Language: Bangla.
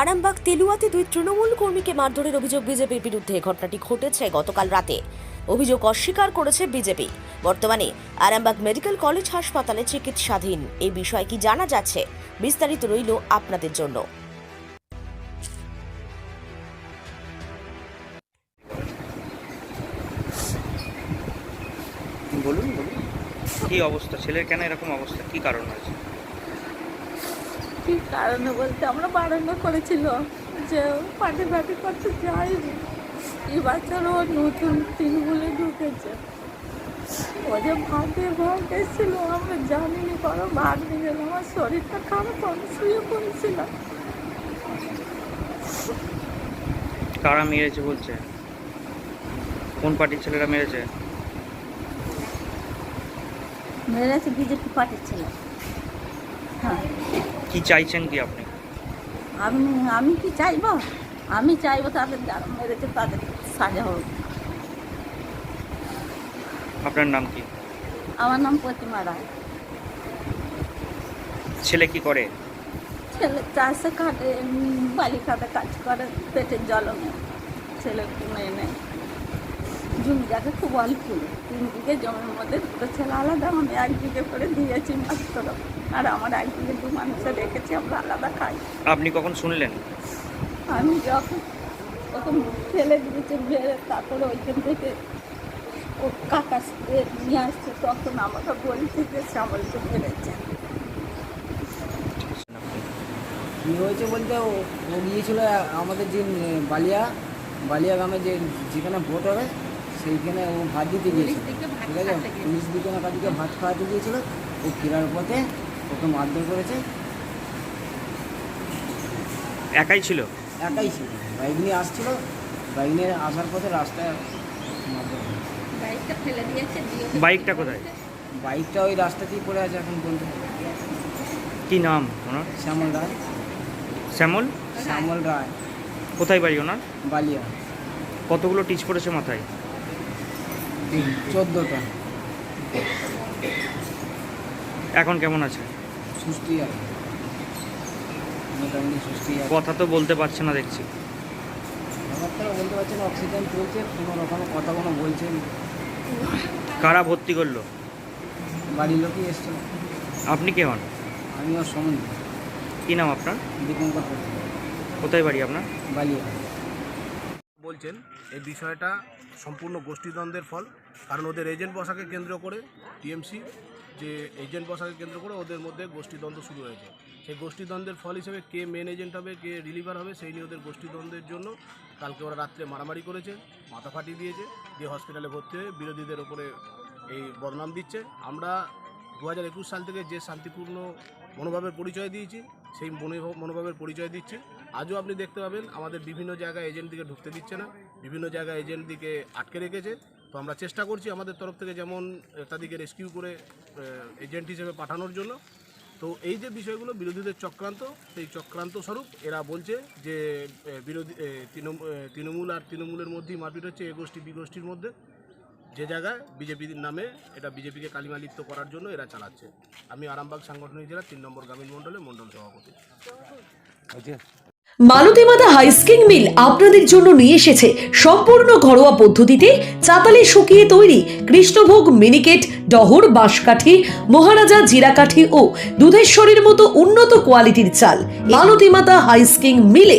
আরামবাগ তেলুয়াতে দুই তৃণমূল কর্মীকে মারধরের অভিযোগ বিজেপির বিরুদ্ধে। ঘটনাটি ঘটেছে গতকাল রাতে। অভিযোগ অস্বীকার করেছে বিজেপি। বর্তমানে আরামবাগ মেডিকেল কলেজ হাসপাতালে চিকিৎসাধীন। এই বিষয়ে কি জানা যাচ্ছে? বিস্তারিত রইল আপনাদের জন্য। বলুন বলুন। কি অবস্থা? ছেলের কেন এরকম অবস্থা? কি কারণ আছে কি কারণে বলতে আমরা বারণ করেছিল যে পার্টি পার্টি করতে যায়নি এই বাচ্চারা ও নতুন তৃণমূলে ঢুকেছে। ও যে ভাগে ভাগ এসেছিল আমরা জানিনি কোনো ভাগ নিয়ে গেল। আমার শরীরটা খারাপ আমি শুয়ে পড়েছিলাম। কারা মেরেছে বলছে? কোন পার্টির ছেলেরা মেরেছে? মেরেছে বিজেপি পার্টির ছিল। হ্যাঁ। কি চাইছেন কি আপনি? আমি আমি কি চাইব? আমি চাইব তাদের যারা মেরেছে তাদের সাজা হোক। আপনার নাম কি? আমার নাম প্রতিমা রায়। ছেলে কি করে? ছেলে চাষে কাটে বালি খাতে কাজ করে পেটের জলমে ছেলে মেয়ে নেই জমি জায়গা খুব অল্প তিন বিঘে জমির মধ্যে দুটো ছেলে আলাদা আমি এক বিঘে করে দিয়েছি মাত্র। আর আমার এক বিঘে দু মানুষে রেখেছি আমরা আলাদা খাই। আপনি কখন শুনলেন? আমি যখন তখন ফেলে দিয়েছে বেড়ে তারপরে ওইখান থেকে ও কাকা এ নিয়ে আসছে তখন আমাকে বলছে যে শ্যামলকে মেরেছে কী হয়েছে বলতে ও ও গিয়েছিল আমাদের যে বালিয়া বালিয়া গ্রামে যে যেখানে ভোট হবে সেইখানে ও ভাত দিতে গিয়েছিল ঠিক আছে? পুলিশ দিকে না কাদিকে ভাত খাওয়াতে গিয়েছিল ও ফেরার পথে ওকে মারধর করেছে। একাই ছিল? একাই ছিল। বাইক নিয়ে আসছিল বাইক নিয়ে আসার পথে রাস্তায় মারধর। বাইকটা ফেলে দিয়েছে বাইকটা কোথায়? বাইকটা ওই রাস্তাতেই পড়ে আছে এখন পর্যন্ত কি নাম ওনার? শ্যামল রায়। শ্যামল? শ্যামল রায়। কোথায় বাড়ি ওনার? বালিয়া। কতগুলো টিচ পড়েছে মাথায়? চোদ্দোটা। এখন কেমন আছে? সুস্থই আছে। মোটামুটি সুস্থই আছে। কথা তো বলতে পারছে না দেখছি। বলতে পারছি না অক্সিজেন চলছে কোনো কথা কোনো বলছে কারা ভর্তি করল? বাড়ির লোকই এসছিল আপনি কে হন? আমি ওর সম্বন্ধে কি নাম আপনার? দীপঙ্কর কোথায় বাড়ি আপনার? বালিয়া বলছেন, এই বিষয়টা সম্পূর্ণ গোষ্ঠীদ্বন্দ্বের ফল। কারণ ওদের এজেন্ট বসাকে কেন্দ্র করে, টিএমসি যে এজেন্ট বসাকে কেন্দ্র করে ওদের মধ্যে গোষ্ঠীদ্বন্দ্ব শুরু হয়েছে। সেই গোষ্ঠীদ্বন্দ্বের ফল হিসেবে কে মেন এজেন্ট হবে, কে রিলিভার হবে, সেই নিয়ে ওদের গোষ্ঠীদ্বন্দ্বের জন্য কালকে ওরা রাত্রে মারামারি করেছে, মাথা ফাটিয়ে দিয়েছে, দিয়ে হসপিটালে ভর্তি হয়ে বিরোধীদের ওপরে এই বদনাম দিচ্ছে। আমরা দু হাজার একুশ সাল থেকে যে শান্তিপূর্ণ মনোভাবের পরিচয় দিয়েছি, সেই মনোভাব- মনোভাবের পরিচয় দিচ্ছি। আজও আপনি দেখতে পাবেন, আমাদের বিভিন্ন জায়গায় এজেন্টদিকে ঢুকতে দিচ্ছে না। বিভিন্ন জায়গায় এজেন্টদিকে আটকে রেখেছে। তো আমরা চেষ্টা করছি আমাদের তরফ থেকে যেমন, তাদেরকে রেস্কিউ করে এজেন্ট হিসেবে পাঠানোর জন্য। তো এই যে বিষয়গুলো বিরোধীদের চক্রান্ত, সেই চক্রান্ত স্বরূপ এরা বলছে যে বিরোধী তৃণমূল আর তৃণমূলের মধ্যেই মারপিট হচ্ছে এ গোষ্ঠী, বি গোষ্ঠীর মধ্যে। যে জায়গায় বিজেপির নামে এটা বিজেপিকে কালিমালিপ্ত করার জন্য এরা চালাচ্ছে। আমি আরামবাগ সাংগঠনিক জেলা তিন নম্বর গ্রামীণ মণ্ডলে মণ্ডল সভাপতি। মালতীমাতা হাইস্কিং মিল আপনাদের জন্য নিয়ে এসেছে সম্পূর্ণ ঘরোয়া পদ্ধতিতে চাতালে শুকিয়ে তৈরি কৃষ্ণভোগ মিনিকেট, ডহর, বাঁশকাঠি, মহারাজা জিরাকাঠি ও দুধেশ্বরীর মতো উন্নত কোয়ালিটির চাল। মালতীমাতা হাইস্কিং মিলে